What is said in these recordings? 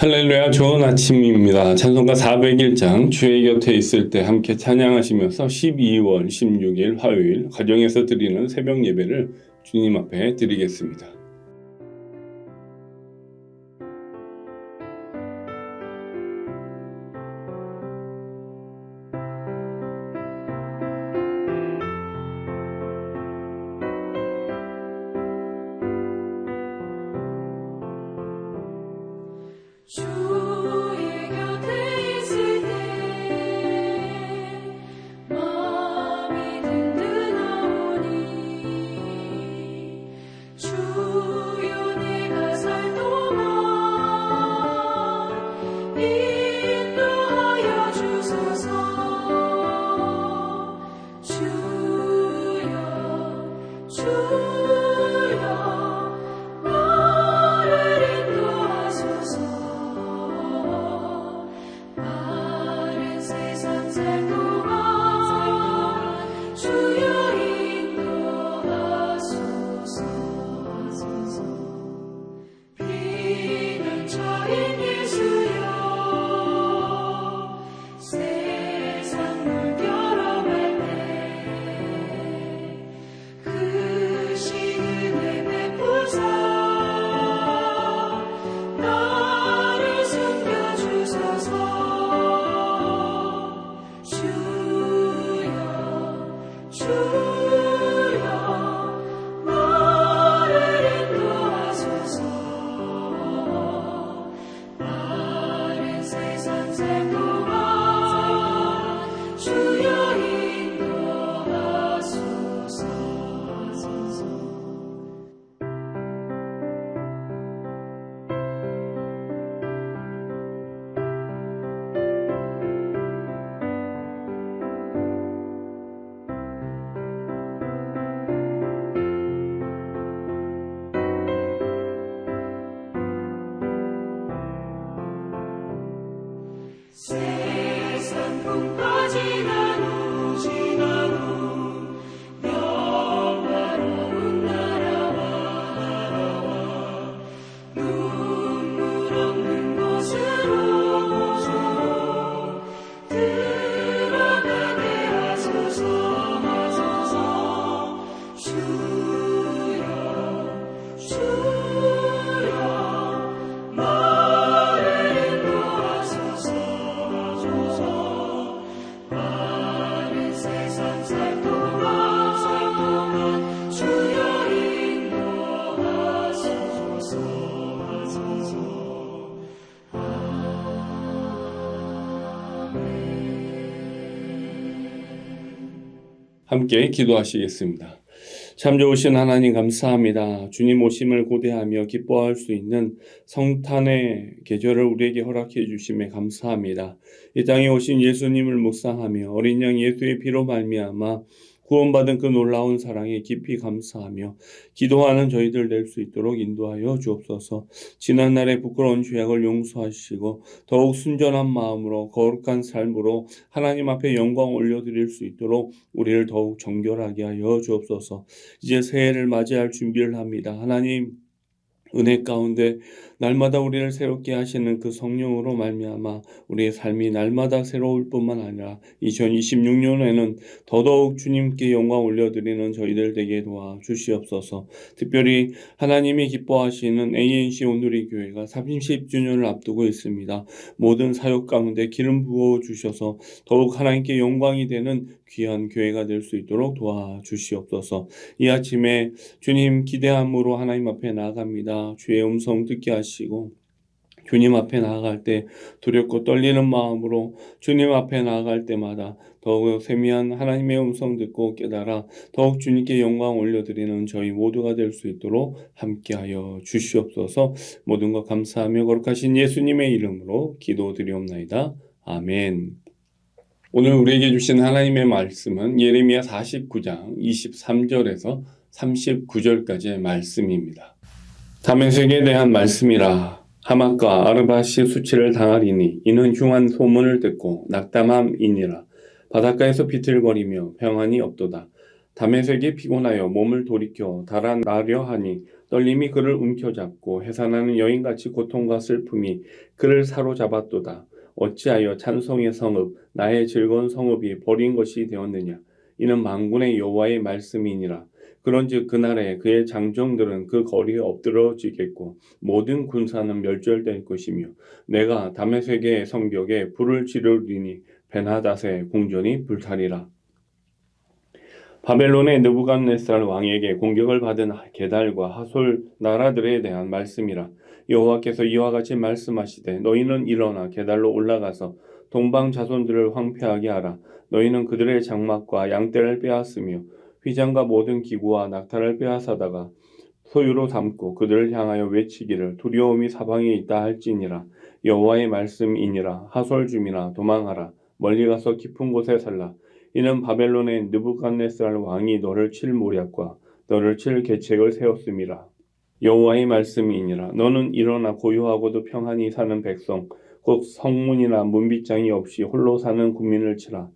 할렐루야 좋은 아침입니다. 찬송가 401장 주의 곁에 있을 때 함께 찬양하시면서 12월 16일 화요일 가정에서 드리는 새벽 예배를 주님 앞에 드리겠습니다. 풍 함께 기도하시겠습니다. 참 좋으신 하나님 감사합니다. 주님 오심을 고대하며 기뻐할 수 있는 성탄의 계절을 우리에게 허락해 주심에 감사합니다. 이 땅에 오신 예수님을 묵상하며 어린 양 예수의 피로 말미암아 구원받은 그 놀라운 사랑에 깊이 감사하며 기도하는 저희들 될수 있도록 인도하여 주옵소서. 지난 날의 부끄러운 죄악을 용서하시고 더욱 순전한 마음으로 거룩한 삶으로 하나님 앞에 영광 올려드릴 수 있도록 우리를 더욱 정결하게 하여 주옵소서. 이제 새해를 맞이할 준비를 합니다. 하나님 은혜 가운데 날마다 우리를 새롭게 하시는 그 성령으로 말미암아 우리의 삶이 날마다 새로울 뿐만 아니라 2026년에는 더더욱 주님께 영광 올려드리는 저희들 되게 도와 주시옵소서. 특별히 하나님이 기뻐하시는 ANC 온누리 교회가 30주년을 앞두고 있습니다. 모든 사역 가운데 기름 부어 주셔서 더욱 하나님께 영광이 되는 귀한 교회가 될 수 있도록 도와 주시옵소서. 이 아침에 주님 기대함으로 하나님 앞에 나아갑니다. 주의 음성 듣게 하시 고 주님 앞에 나아갈 때 두렵고 떨리는 마음으로 주님 앞에 나아갈 때마다 더욱 세미한 하나님의 음성 듣고 깨달아 더욱 주님께 영광 올려드리는 저희 모두가 될 수 있도록 함께하여 주시옵소서 모든 것 감사하며 거룩하신 예수님의 이름으로 기도드리옵나이다. 아멘. 오늘 우리에게 주신 하나님의 말씀은 예레미야 49장 23절에서 39절까지의 말씀입니다. 다메섹에 대한 말씀이라 하맛과 아르바시 수치를 당하리니 이는 흉한 소문을 듣고 낙담함이니라. 바닷가에서 비틀거리며 평안이 없도다. 다메섹이 피곤하여 몸을 돌이켜 달아나려 하니 떨림이 그를 움켜잡고 해산하는 여인같이 고통과 슬픔이 그를 사로잡았도다. 어찌하여 찬송의 성읍 나의 즐거운 성읍이 버린 것이 되었느냐? 이는 만군의 여호와의 말씀이니라 그런즉 그날에 그의 장정들은 그 거리에 엎드러지겠고 모든 군사는 멸절될 것이며 내가 다메섹의 성벽에 불을 지르리니 베나닷의 궁전이 불타리라. 바벨론의 느부갓네살 왕에게 공격을 받은 게달과 하솔 나라들에 대한 말씀이라. 여호와께서 이와 같이 말씀하시되 너희는 일어나 게달로 올라가서 동방 자손들을 황폐하게 하라. 너희는 그들의 장막과 양떼를 빼앗으며 휘장과 모든 기구와 낙타를 빼앗아다가 소유로 삼고 그들을 향하여 외치기를 두려움이 사방에 있다 할지니라. 여호와의 말씀이니라. 하솔 주민아 도망하라. 멀리 가서 깊은 곳에 살라. 이는 바벨론의 느부갓네살 왕이 너를 칠 모략과 너를 칠 계책을 세웠음이라. 여호와의 말씀이니라. 너는 일어나 고요하고도 평안히 사는 백성 곧 성문이나 문빗장이 없이 홀로 사는 국민을 치라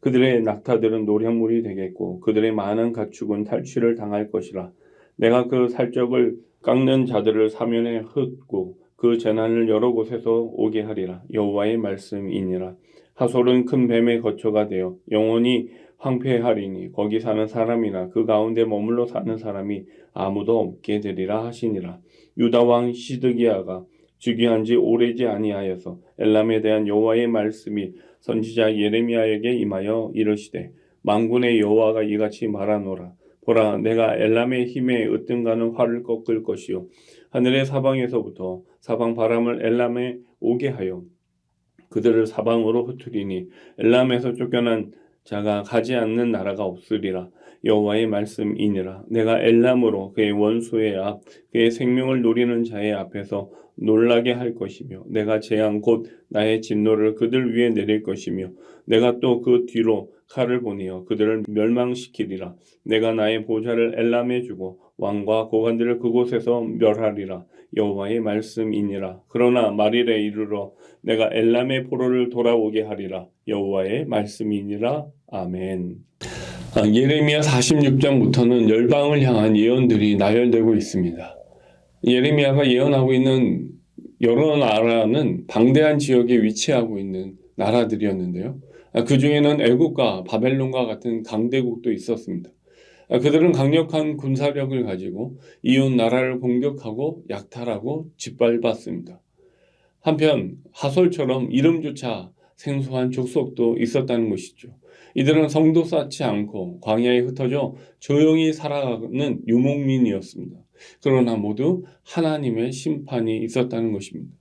그들의 낙타들은 노량물이 되겠고 그들의 많은 가축은 탈취를 당할 것이라. 내가 그 살적을 깎는 자들을 사면에 흩고 그 재난을 여러 곳에서 오게 하리라. 여호와의 말씀이니라. 하솔은 큰 뱀의 거처가 되어 영원히 황폐하리니 거기 사는 사람이나 그 가운데 머물러 사는 사람이 아무도 없게 되리라 하시니라. 유다 왕 시드기야가 즉위한 지 오래지 아니하여서 엘람에 대한 여호와의 말씀이 선지자 예레미야에게 임하여 이르시되 만군의 여호와가 이같이 말하노라. 보라 내가 엘람의 힘에 으뜸가는 활을 꺾을 것이요. 하늘의 사방에서부터 사방 바람을 엘람에 오게 하여 그들을 사방으로 흩으리니 엘람에서 쫓겨난 자가 가지 않는 나라가 없으리라. 여호와의 말씀이니라. 내가 엘람으로 그의 원수의 앞 그의 생명을 노리는 자의 앞에서 놀라게 할 것이며 내가 재앙 곧 나의 진노를 그들 위에 내릴 것이며 내가 또 그 뒤로 칼을 보내어 그들을 멸망시키리라. 내가 나의 보좌를 엘람에 주고 왕과 고관들을 그곳에서 멸하리라 여호와의 말씀이니라 그러나 말일에 이르러 내가 엘람의 포로를 돌아오게 하리라 여호와의 말씀이니라 아멘. 아, 예레미야 46장부터는 열방을 향한 예언들이 나열되고 있습니다. 예레미야가 예언하고 있는 여러 나라는 방대한 지역에 위치하고 있는 나라들이었는데요. 아, 그 중에는 애국과 바벨론과 같은 강대국도 있었습니다. 아, 그들은 강력한 군사력을 가지고 이웃 나라를 공격하고 약탈하고 짓밟았습니다. 한편 하솔처럼 이름조차 생소한 족속도 있었다는 것이죠. 이들은 성도 쌓지 않고 광야에 흩어져 조용히 살아가는 유목민이었습니다. 그러나 모두 하나님의 심판이 있었다는 것입니다.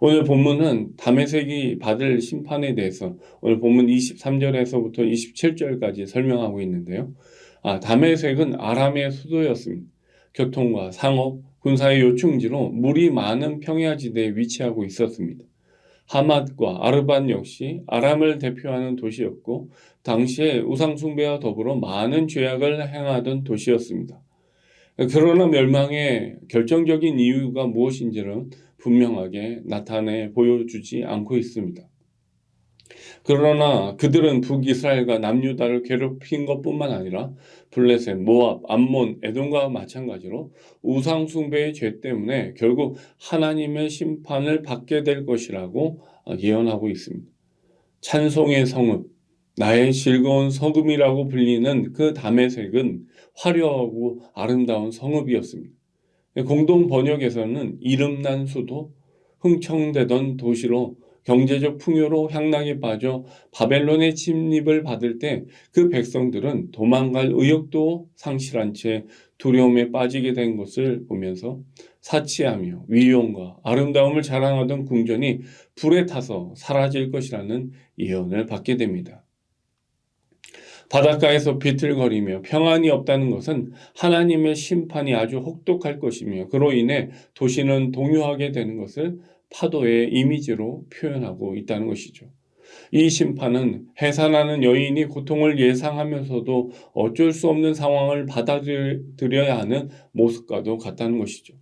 오늘 본문은 다메섹이 받을 심판에 대해서 오늘 본문 23절에서부터 27절까지 설명하고 있는데요. 아, 다메섹은 아람의 수도였습니다. 교통과 상업, 군사의 요충지로 물이 많은 평야지대에 위치하고 있었습니다. 하맛과 아르반 역시 아람을 대표하는 도시였고 당시에 우상숭배와 더불어 많은 죄악을 행하던 도시였습니다. 그러나 멸망의 결정적인 이유가 무엇인지는 분명하게 나타내 보여주지 않고 있습니다. 그러나 그들은 북이스라엘과 남유다를 괴롭힌 것뿐만 아니라 블레셋, 모압, 암몬, 에돔과 마찬가지로 우상 숭배의 죄 때문에 결국 하나님의 심판을 받게 될 것이라고 예언하고 있습니다. 찬송의 성읍, 나의 즐거운 성읍이라고 불리는 그 다메섹은 화려하고 아름다운 성읍이었습니다. 공동 번역에서는 이름난 수도, 흥청대던 도시로 경제적 풍요로 향락에 빠져 바벨론의 침입을 받을 때 그 백성들은 도망갈 의욕도 상실한 채 두려움에 빠지게 된 것을 보면서 사치하며 위용과 아름다움을 자랑하던 궁전이 불에 타서 사라질 것이라는 예언을 받게 됩니다. 바닷가에서 비틀거리며 평안이 없다는 것은 하나님의 심판이 아주 혹독할 것이며 그로 인해 도시는 동요하게 되는 것을 파도의 이미지로 표현하고 있다는 것이죠. 이 심판은 해산하는 여인이 고통을 예상하면서도 어쩔 수 없는 상황을 받아들여야 하는 모습과도 같다는 것이죠.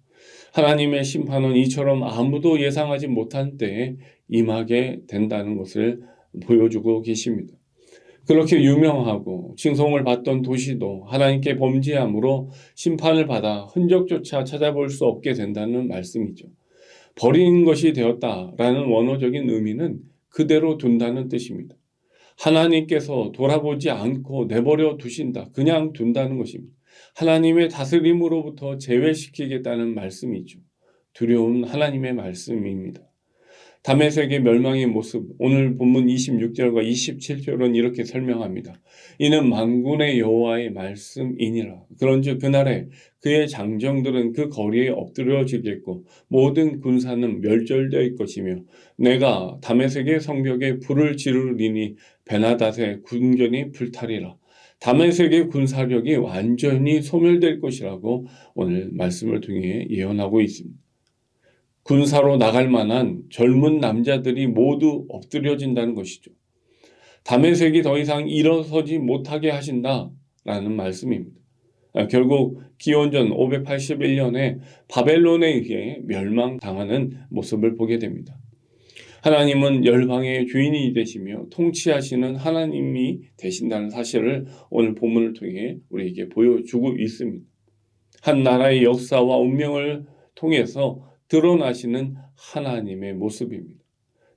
하나님의 심판은 이처럼 아무도 예상하지 못한 때에 임하게 된다는 것을 보여주고 계십니다. 그렇게 유명하고 칭송을 받던 도시도 하나님께 범죄함으로 심판을 받아 흔적조차 찾아볼 수 없게 된다는 말씀이죠. 버린 것이 되었다라는 원어적인 의미는 그대로 둔다는 뜻입니다. 하나님께서 돌아보지 않고 내버려 두신다. 그냥 둔다는 것입니다. 하나님의 다스림으로부터 제외시키겠다는 말씀이죠. 두려운 하나님의 말씀입니다. 다메섹의 멸망의 모습, 오늘 본문 26절과 27절은 이렇게 설명합니다. 이는 만군의 여호와의 말씀이니라. 그런즉 그날에 그의 장정들은 그 거리에 엎드려지겠고 모든 군사는 멸절될 것이며 내가 다메섹의 성벽에 불을 지르리니 베나닷의 군전이 불타리라. 다메섹의 군사력이 완전히 소멸될 것이라고 오늘 말씀을 통해 예언하고 있습니다. 군사로 나갈 만한 젊은 남자들이 모두 엎드려진다는 것이죠. 다메섹이 더 이상 일어서지 못하게 하신다라는 말씀입니다. 아, 결국 기원전 581년에 바벨론에 의해 멸망당하는 모습을 보게 됩니다. 하나님은 열방의 주인이 되시며 통치하시는 하나님이 되신다는 사실을 오늘 본문을 통해 우리에게 보여주고 있습니다. 한 나라의 역사와 운명을 통해서 드러나시는 하나님의 모습입니다.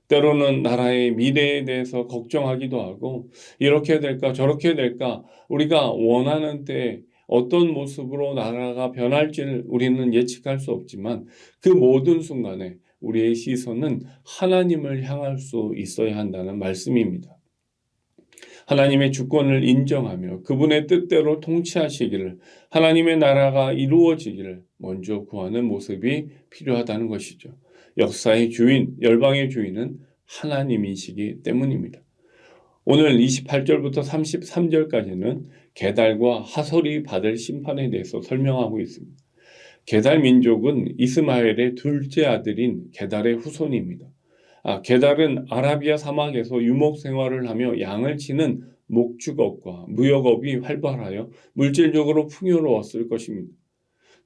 때로는 나라의 미래에 대해서 걱정하기도 하고 이렇게 될까 저렇게 될까 우리가 원하는 때 어떤 모습으로 나라가 변할지를 우리는 예측할 수 없지만 그 모든 순간에 우리의 시선은 하나님을 향할 수 있어야 한다는 말씀입니다. 하나님의 주권을 인정하며 그분의 뜻대로 통치하시기를 하나님의 나라가 이루어지기를 먼저 구하는 모습이 필요하다는 것이죠. 역사의 주인, 열방의 주인은 하나님이시기 때문입니다. 오늘 28절부터 33절까지는 게달과 하솔이 받을 심판에 대해서 설명하고 있습니다. 게달 민족은 이스마엘의 둘째 아들인 게달의 후손입니다. 아, 게달은 아라비아 사막에서 유목 생활을 하며 양을 치는 목축업과 무역업이 활발하여 물질적으로 풍요로웠을 것입니다.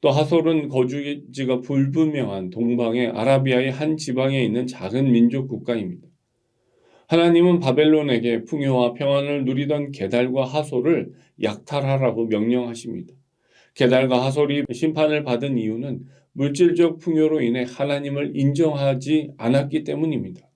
또 하솔은 거주지가 불분명한 동방의 아라비아의 한 지방에 있는 작은 민족 국가입니다. 하나님은 바벨론에게 풍요와 평안을 누리던 게달과 하솔을 약탈하라고 명령하십니다. 게달과 하솔이 심판을 받은 이유는 물질적 풍요로 인해 하나님을 인정하지 않았기 때문입니다.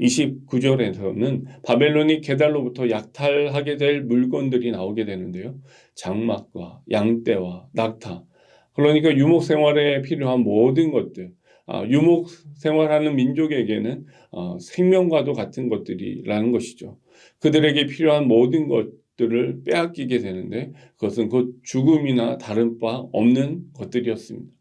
29절에서는 바벨론이 게달로부터 약탈하게 될 물건들이 나오게 되는데요. 장막과 양떼와 낙타, 그러니까 유목 생활에 필요한 모든 것들, 아, 유목 생활하는 민족에게는 어, 생명과도 같은 것들이라는 것이죠. 그들에게 필요한 모든 것 들을 빼앗기게 되는데 그것은 곧 죽음이나 다른 바 없는 것들이었습니다.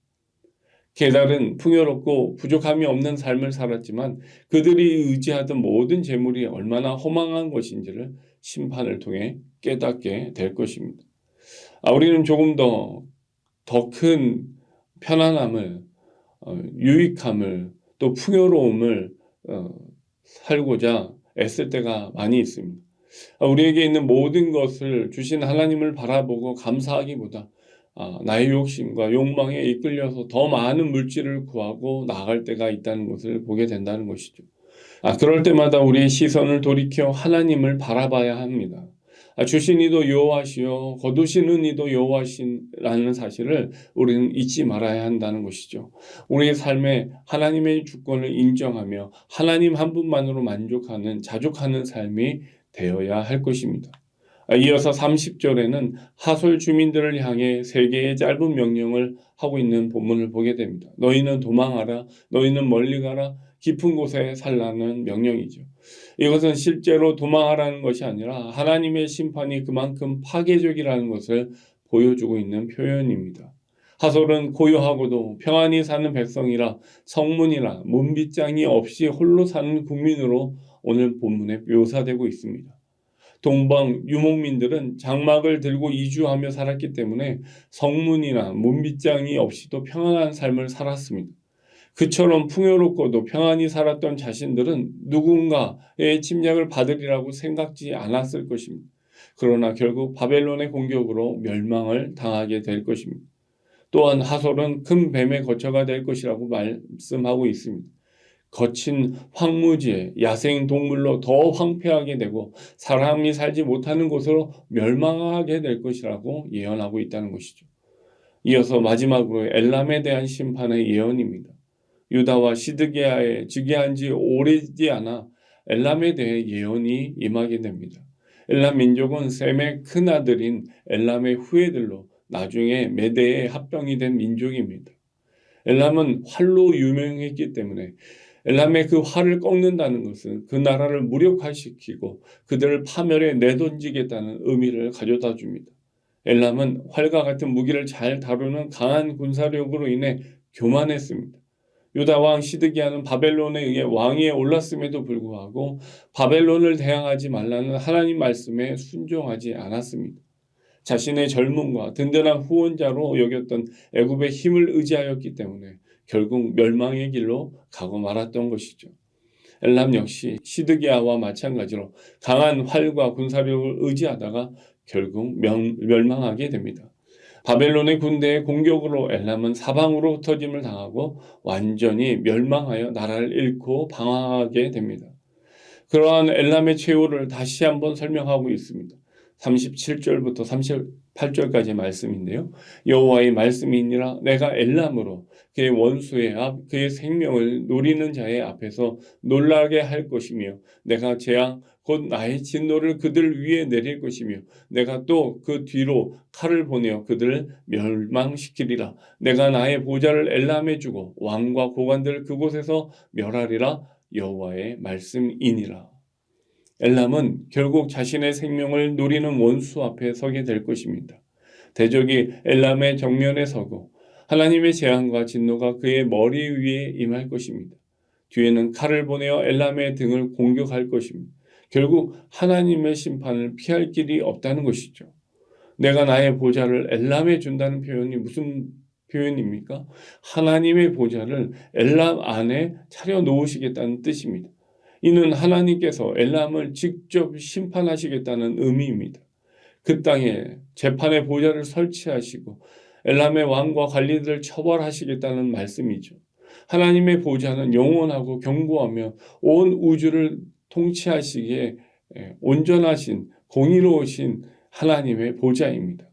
게달은 풍요롭고 부족함이 없는 삶을 살았지만 그들이 의지하던 모든 재물이 얼마나 허망한 것인지를 심판을 통해 깨닫게 될 것입니다. 아, 우리는 조금 더 더 큰 편안함을 어, 유익함을 또 풍요로움을 어, 살고자 애쓸 때가 많이 있습니다. 아, 우리에게 있는 모든 것을 주신 하나님을 바라보고 감사하기보다 아, 나의 욕심과 욕망에 이끌려서 더 많은 물질을 구하고 나아갈 때가 있다는 것을 보게 된다는 것이죠. 아, 그럴 때마다 우리의 시선을 돌이켜 하나님을 바라봐야 합니다. 아, 주신 이도 여호와시요 거두시는 이도 여호와시라는 사실을 우리는 잊지 말아야 한다는 것이죠. 우리의 삶에 하나님의 주권을 인정하며 하나님 한 분만으로 만족하는 자족하는 삶이 되어야 할 것입니다. 아, 이어서 30절에는 하솔 주민들을 향해 세 개의 짧은 명령을 하고 있는 본문을 보게 됩니다. 너희는 도망하라, 너희는 멀리 가라, 깊은 곳에 살라는 명령이죠. 이것은 실제로 도망하라는 것이 아니라 하나님의 심판이 그만큼 파괴적이라는 것을 보여주고 있는 표현입니다. 하솔은 고요하고도 평안히 사는 백성이라 성문이라 문빗장이 없이 홀로 사는 국민으로 오늘 본문에 묘사되고 있습니다. 동방 유목민들은 장막을 들고 이주하며 살았기 때문에 성문이나 문빗장이 없이도 평안한 삶을 살았습니다. 그처럼 풍요롭고도 평안히 살았던 자신들은 누군가의 침략을 받으리라고 생각지 않았을 것입니다. 그러나 결국 바벨론의 공격으로 멸망을 당하게 될 것입니다. 또한 하솔은 큰 뱀의 거처가 될 것이라고 말씀하고 있습니다. 거친 황무지에 야생 동물로 더 황폐하게 되고 사람이 살지 못하는 곳으로 멸망하게 될 것이라고 예언하고 있다는 것이죠. 이어서 마지막으로 엘람에 대한 심판의 예언입니다. 유다와 시드기야에 즉위한 지 오래지 않아 엘람에 대해 예언이 임하게 됩니다. 엘람 민족은 셈의 큰 아들인 엘람의 후예들로 나중에 메대의 합병이 된 민족입니다. 엘람은 활로 유명했기 때문에 엘람의 그 활을 꺾는다는 것은 그 나라를 무력화시키고 그들을 파멸에 내던지겠다는 의미를 가져다 줍니다. 엘람은 활과 같은 무기를 잘 다루는 강한 군사력으로 인해 교만했습니다. 유다 왕 시드기야는 바벨론에 의해 왕위에 올랐음에도 불구하고 바벨론을 대항하지 말라는 하나님 말씀에 순종하지 않았습니다. 자신의 젊음과 든든한 후원자로 여겼던 애굽의 힘을 의지하였기 때문에 결국 멸망의 길로 가고 말았던 것이죠. 엘람 역시 시드기야와 마찬가지로 강한 활과 군사력을 의지하다가 결국 명, 멸망하게 됩니다. 바벨론의 군대의 공격으로 엘람은 사방으로 흩어짐을 당하고 완전히 멸망하여 나라를 잃고 방황하게 됩니다. 그러한 엘람의 최후를 다시 한번 설명하고 있습니다. 37절부터 38절까지 말씀인데요. 여호와의 말씀이니라 내가 엘람으로 그의 원수의 앞 그의 생명을 노리는 자의 앞에서 놀라게 할 것이며 내가 재앙 곧 나의 진노를 그들 위에 내릴 것이며 내가 또 그 뒤로 칼을 보내어 그들을 멸망시키리라. 내가 나의 보좌를 엘람에 주고 왕과 고관들을 그곳에서 멸하리라. 여호와의 말씀이니라 엘람은 결국 자신의 생명을 노리는 원수 앞에 서게 될 것입니다. 대적이 엘람의 정면에 서고 하나님의 재앙과 진노가 그의 머리 위에 임할 것입니다. 뒤에는 칼을 보내어 엘람의 등을 공격할 것입니다. 결국 하나님의 심판을 피할 길이 없다는 것이죠. 내가 나의 보좌를 엘람에 준다는 표현이 무슨 표현입니까? 하나님의 보좌를 엘람 안에 차려 놓으시겠다는 뜻입니다. 이는 하나님께서 엘람을 직접 심판하시겠다는 의미입니다. 그 땅에 재판의 보좌를 설치하시고 엘람의 왕과 관리들을 처벌하시겠다는 말씀이죠. 하나님의 보좌는 영원하고 견고하며 온 우주를 통치하시기에 예, 온전하신 공의로우신 하나님의 보좌입니다.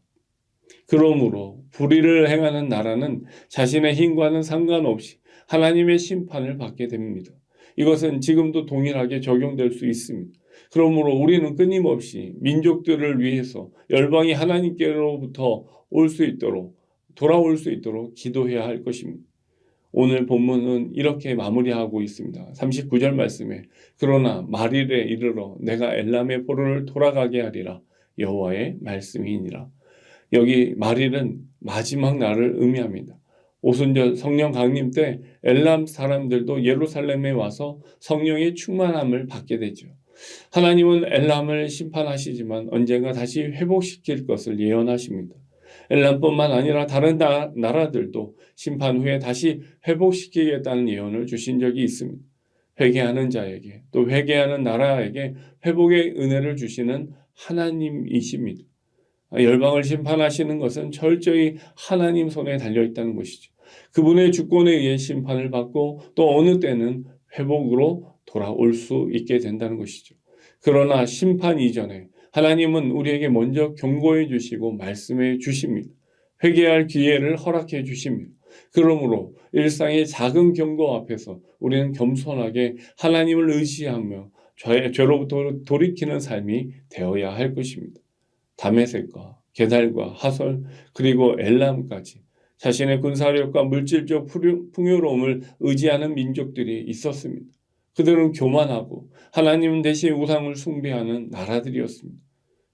그러므로 불의를 행하는 나라는 자신의 힘과는 상관없이 하나님의 심판을 받게 됩니다. 이것은 지금도 동일하게 적용될 수 있습니다. 그러므로 우리는 끊임없이 민족들을 위해서 열방이 하나님께로부터 올 수 있도록 돌아올 수 있도록 기도해야 할 것입니다. 오늘 본문은 이렇게 마무리하고 있습니다. 39절 말씀에 그러나 말일에 이르러 내가 엘람의 포로를 돌아가게 하리라 여호와의 말씀이니라. 여기 말일은 마지막 날을 의미합니다. 오순절 성령 강림 때 엘람 사람들도 예루살렘에 와서 성령의 충만함을 받게 되죠. 하나님은 엘람을 심판하시지만 언젠가 다시 회복시킬 것을 예언하십니다. 엘람뿐만 아니라 다른 나, 나라들도 심판 후에 다시 회복시키겠다는 예언을 주신 적이 있습니다. 회개하는 자에게 또 회개하는 나라에게 회복의 은혜를 주시는 하나님이십니다. 열방을 심판하시는 것은 철저히 하나님 손에 달려 있다는 것이죠. 그분의 주권에 의해 심판을 받고 또 어느 때는 회복으로 돌아올 수 있게 된다는 것이죠. 그러나 심판 이전에 하나님은 우리에게 먼저 경고해 주시고 말씀해 주십니다. 회개할 기회를 허락해 주십니다. 그러므로 일상의 작은 경고 앞에서 우리는 겸손하게 하나님을 의지하며 죄- 죄로부터 돌이키는 삶이 되어야 할 것입니다. 다메섹과 게달과 하솔 그리고 엘람까지 자신의 군사력과 물질적 풍요- 풍요로움을 의지하는 민족들이 있었습니다. 그들은 교만하고 하나님 대신 우상을 숭배하는 나라들이었습니다.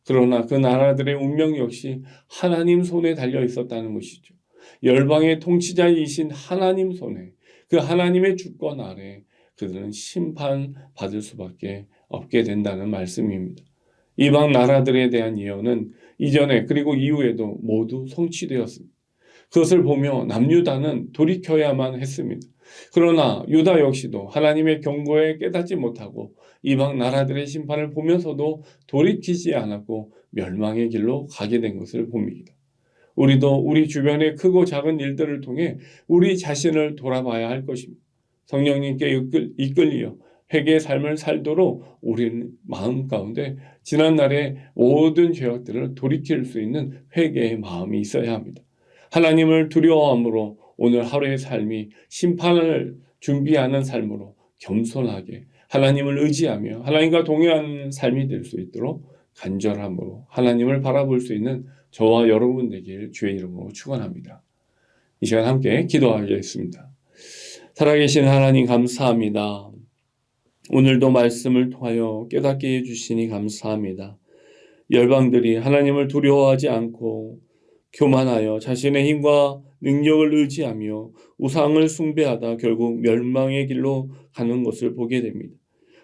그러나 그 나라들의 운명 역시 하나님 손에 달려 있었다는 것이죠. 열방의 통치자이신 하나님 손에 그 하나님의 주권 아래 그들은 심판받을 수밖에 없게 된다는 말씀입니다. 이방 나라들에 대한 예언은 이전에 그리고 이후에도 모두 성취되었습니다. 그것을 보며 남유다는 돌이켜야만 했습니다. 그러나 유다 역시도 하나님의 경고에 깨닫지 못하고 이방 나라들의 심판을 보면서도 돌이키지 않았고 멸망의 길로 가게 된 것을 봅니다. 우리도 우리 주변의 크고 작은 일들을 통해 우리 자신을 돌아봐야 할 것입니다. 성령님께 이끌, 이끌려 회개의 삶을 살도록 우리는 마음 가운데 지난날의 모든 죄악들을 돌이킬 수 있는 회개의 마음이 있어야 합니다. 하나님을 두려워함으로 오늘 하루의 삶이 심판을 준비하는 삶으로 겸손하게 하나님을 의지하며 하나님과 동행하는 삶이 될 수 있도록 간절함으로 하나님을 바라볼 수 있는 저와 여러분 되길 주의 이름으로 축원합니다. 이 시간 함께 기도하겠습니다. 살아계신 하나님 감사합니다. 오늘도 말씀을 통하여 깨닫게 해주시니 감사합니다. 열방들이 하나님을 두려워하지 않고 교만하여 자신의 힘과 능력을 의지하며 우상을 숭배하다 결국 멸망의 길로 가는 것을 보게 됩니다.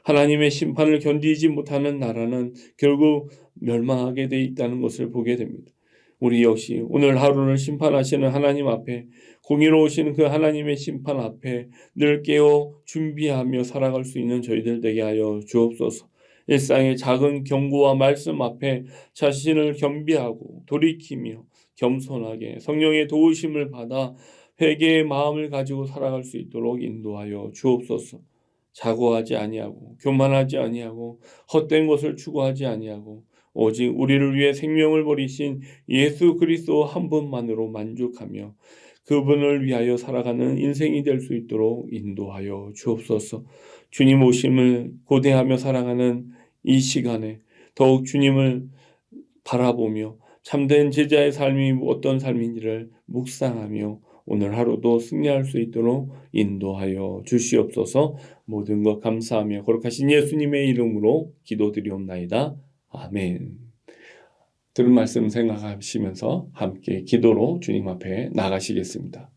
하나님의 심판을 견디지 못하는 나라는 결국 멸망하게 돼 있다는 것을 보게 됩니다. 우리 역시 오늘 하루를 심판하시는 하나님 앞에 공의로우신 그 하나님의 심판 앞에 늘 깨어 준비하며 살아갈 수 있는 저희들 되게 하여 주옵소서. 일상의 작은 경고와 말씀 앞에 자신을 겸비하고 돌이키며 겸손하게 성령의 도우심을 받아 회개의 마음을 가지고 살아갈 수 있도록 인도하여 주옵소서. 자고하지 아니하고 교만하지 아니하고 헛된 것을 추구하지 아니하고 오직 우리를 위해 생명을 버리신 예수 그리스도 한 분만으로 만족하며 그분을 위하여 살아가는 인생이 될 수 있도록 인도하여 주옵소서. 주님 오심을 고대하며 살아가는 이 시간에 더욱 주님을 바라보며 참된 제자의 삶이 어떤 삶인지를 묵상하며 오늘 하루도 승리할 수 있도록 인도하여 주시옵소서. 모든 것 감사하며 거룩하신 예수님의 이름으로 기도드리옵나이다. 아멘. 들은 말씀 생각하시면서 함께 기도로 주님 앞에 나가시겠습니다.